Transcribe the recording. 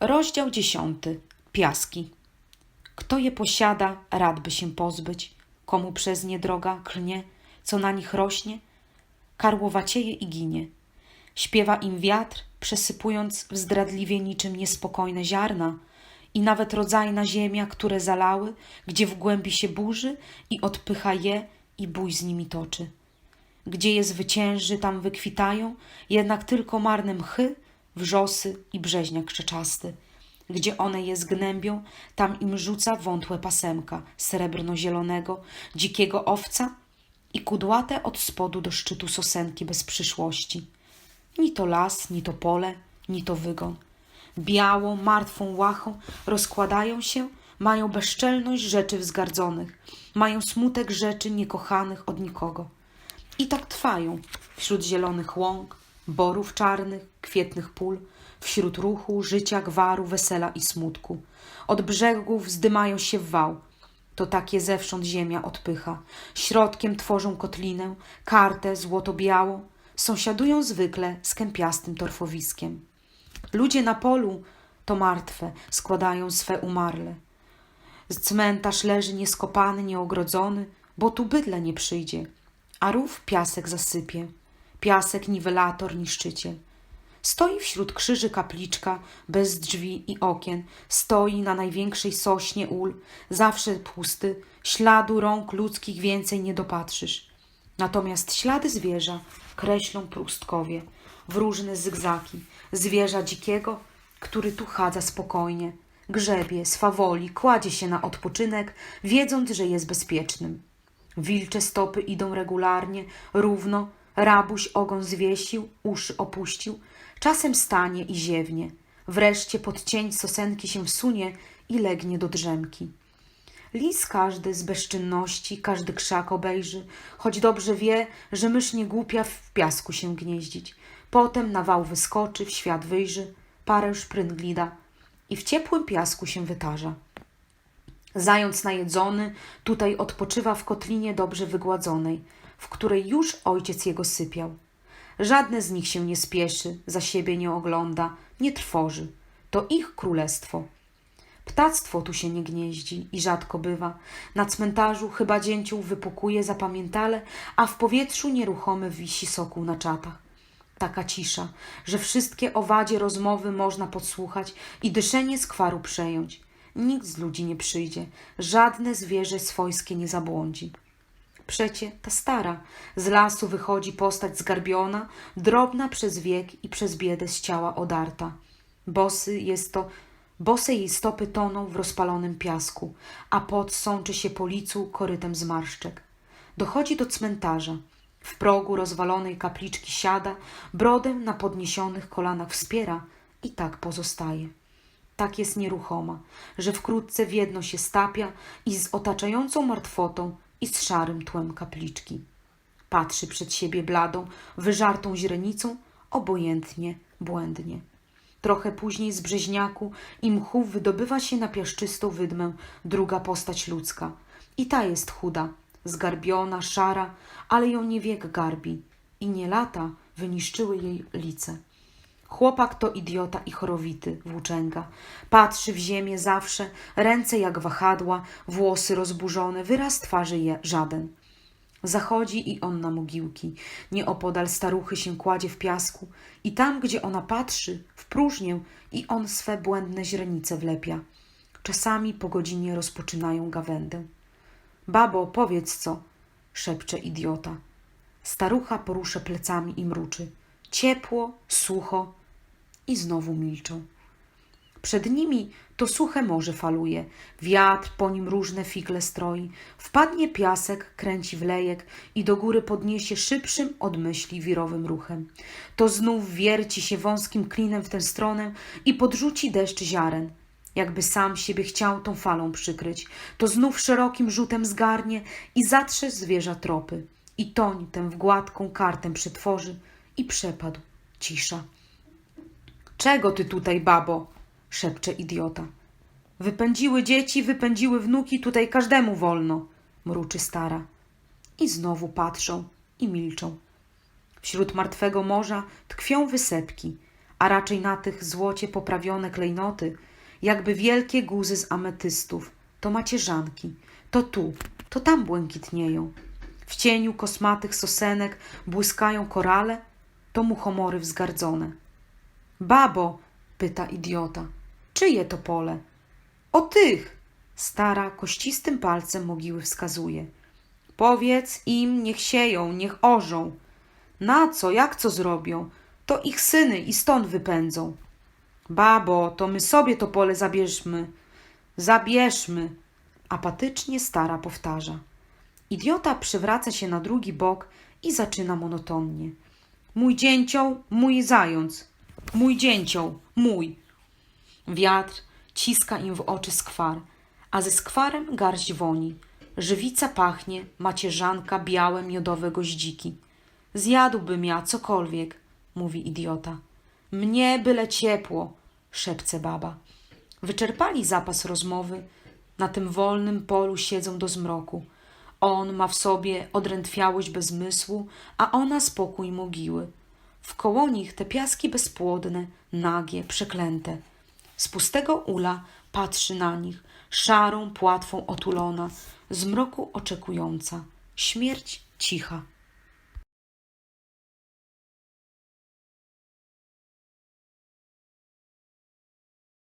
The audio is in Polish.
Rozdział dziesiąty. Piaski. Kto je posiada, rad by się pozbyć. Komu przez nie droga klnie, co na nich rośnie, karłowacieje i ginie. Śpiewa im wiatr, przesypując wzdradliwie niczym niespokojne ziarna, i nawet rodzajna ziemia, które zalały, gdzie w głębi się burzy i odpycha je i bój z nimi toczy. Gdzie je zwycięży, tam wykwitają, jednak tylko marne mchy, wrzosy i brzeźniak krzeczasty. Gdzie one je zgnębią, tam im rzuca wątłe pasemka srebrno-zielonego, dzikiego owca i kudłate od spodu do szczytu sosenki bez przyszłości. Ni to las, ni to pole, ni to wygon. Białą, martwą łachą rozkładają się, mają bezczelność rzeczy wzgardzonych, mają smutek rzeczy niekochanych od nikogo. I tak trwają wśród zielonych łąk, borów czarnych, kwietnych pól, wśród ruchu, życia, gwaru, wesela i smutku. Od brzegów wzdymają się wał. To takie zewsząd ziemia odpycha. Środkiem tworzą kotlinę, kartę złoto-białą. Sąsiadują zwykle z kępiastym torfowiskiem. Ludzie na polu to martwe, składają swe umarle. Cmentarz leży nieskopany, nieogrodzony, bo tu bydle nie przyjdzie, a rów piasek zasypie. Piasek niwelator niszczyciel. Stoi wśród krzyży kapliczka, bez drzwi i okien. Stoi na największej sośnie ul, zawsze pusty. Śladu rąk ludzkich więcej nie dopatrzysz. Natomiast ślady zwierza kreślą próstkowie w różne zygzaki. Zwierza dzikiego, który tu chadza spokojnie. Grzebie, swawoli, kładzie się na odpoczynek, wiedząc, że jest bezpiecznym. Wilcze stopy idą regularnie, równo, rabuś ogon zwiesił, uszy opuścił, czasem stanie i ziewnie. Wreszcie pod cień sosenki się wsunie i legnie do drzemki. Lis każdy z bezczynności, każdy krzak obejrzy, choć dobrze wie, że mysz nie głupia w piasku się gnieździć. Potem na wał wyskoczy, w świat wyjrzy, parę szprynglida i w ciepłym piasku się wytarza. Zając najedzony, tutaj odpoczywa w kotlinie dobrze wygładzonej, w której już ojciec jego sypiał. Żadne z nich się nie spieszy, za siebie nie ogląda, nie trwoży. To ich królestwo. Ptactwo tu się nie gnieździ i rzadko bywa. Na cmentarzu chyba dzięcioł wypukuje zapamiętale, a w powietrzu nieruchomy wisi sokół na czatach. Taka cisza, że wszystkie owadzie rozmowy można podsłuchać i dyszenie skwaru przejąć. Nikt z ludzi nie przyjdzie, żadne zwierzę swojskie nie zabłądzi. Przecie ta stara, z lasu wychodzi postać zgarbiona, drobna przez wiek i przez biedę z ciała odarta. Bosy jest to, bose jej stopy toną w rozpalonym piasku, a pot sączy się po licu korytem zmarszczek. Dochodzi do cmentarza. W progu rozwalonej kapliczki siada, brodę na podniesionych kolanach wspiera i tak pozostaje. Tak jest nieruchoma, że wkrótce w jedno się stapia i z otaczającą martwotą i z szarym tłem kapliczki. Patrzy przed siebie bladą, wyżartą źrenicą, obojętnie, błędnie. Trochę później z brzeźniaku i mchów wydobywa się na piaszczystą wydmę druga postać ludzka. I ta jest chuda, zgarbiona, szara, ale ją nie wiek garbi i nie lata wyniszczyły jej lice. Chłopak to idiota i chorowity, włóczęga. Patrzy w ziemię zawsze, ręce jak wahadła, włosy rozburzone, wyraz twarzy je żaden. Zachodzi i on na mogiłki. Nieopodal staruchy się kładzie w piasku i tam, gdzie ona patrzy, w próżnię i on swe błędne źrenice wlepia. Czasami po godzinie rozpoczynają gawędę. Babo, powiedz co, szepcze idiota. Starucha porusza plecami i mruczy. Ciepło, sucho i znowu milczą. Przed nimi to suche morze faluje, wiatr po nim różne figle stroi, wpadnie piasek, kręci wlejek i do góry podniesie szybszym od myśli wirowym ruchem. To znów wierci się wąskim klinem w tę stronę i podrzuci deszcz ziaren, jakby sam siebie chciał tą falą przykryć. To znów szerokim rzutem zgarnie i zatrze zwierza tropy i toń tę w gładką kartę przetworzy i przepadł. Cisza. Czego ty tutaj, babo? szepcze idiota. Wypędziły dzieci, wypędziły wnuki, tutaj każdemu wolno, mruczy stara. I znowu patrzą i milczą. Wśród martwego morza tkwią wysepki, a raczej na tych złocie poprawione klejnoty, jakby wielkie guzy z ametystów. To macierzanki, to tu, to tam błękitnieją. W cieniu kosmatych sosenek błyskają korale, to muchomory wzgardzone. Babo, pyta idiota, czyje to pole? O tych! Stara kościstym palcem mogiły wskazuje. Powiedz im, niech sieją, niech orzą. Na co, jak co zrobią? To ich syny i stąd wypędzą. Babo, to my sobie to pole zabierzmy. Zabierzmy. Apatycznie stara powtarza. Idiota przywraca się na drugi bok i zaczyna monotonnie. Mój dzięcioł, mój zając. Mój dzięcioł, mój. Wiatr ciska im w oczy skwar, a ze skwarem garść woni. Żywica pachnie, macierzanka białe miodowe goździki. Zjadłbym ja cokolwiek, mówi idiota. Mnie byle ciepło, szepce baba. Wyczerpali zapas rozmowy, na tym wolnym polu siedzą do zmroku. On ma w sobie odrętwiałość bezmysłu, a ona spokój mogiły. Wkoło nich te piaski bezpłodne, nagie, przeklęte. Z pustego ula patrzy na nich, szarą płatwą otulona, zmroku oczekująca. Śmierć cicha.